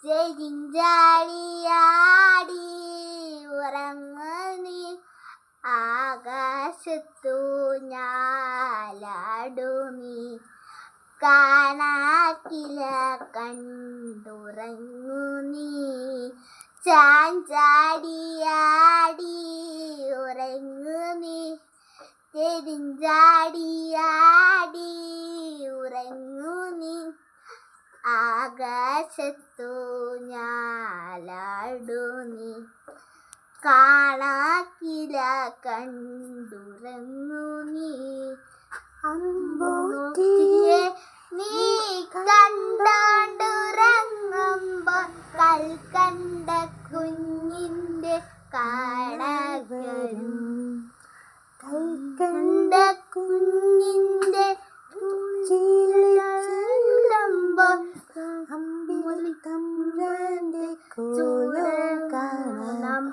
ചെരിഞ്ചാടിയാടി ഉറങ്ങു നീ ആകാശത്തു ഞാലാടുമി കാണാക്കില കണ്ടുറങ്ങു ചാഞ്ചാടിയാടി ഉറങ്ങു ചെരിഞ്ചാടിയാടി ഉറങ്ങു നീ ആകാശത്തു ഞാലാടു നീ കാണാക്കില കണ്ടുറങ്ങു നീ കാണാം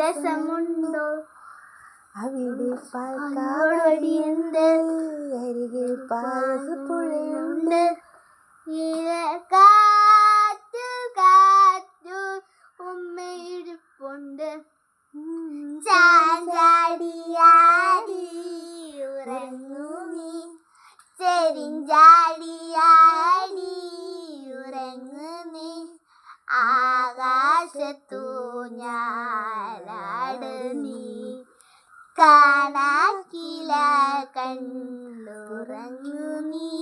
രസമുണ്ടോ? അവിടെ പാൽക്കാവടിയുണ്ട്. അരികിൽ പായസപ്പുഴയുണ്ട് ഉണ്ട് കാറ്റു കാറ്റു ഉമ്മയിരിപ്പുണ്ട് ചാഞ്ചാടിയാടി ഉറങ്ങു നീ ചെരിഞ്ചാടിയാടി ആകാശത്തു ഞാലാട് നീ കാണാക്കില കണ്ണുറങ്ങു നീ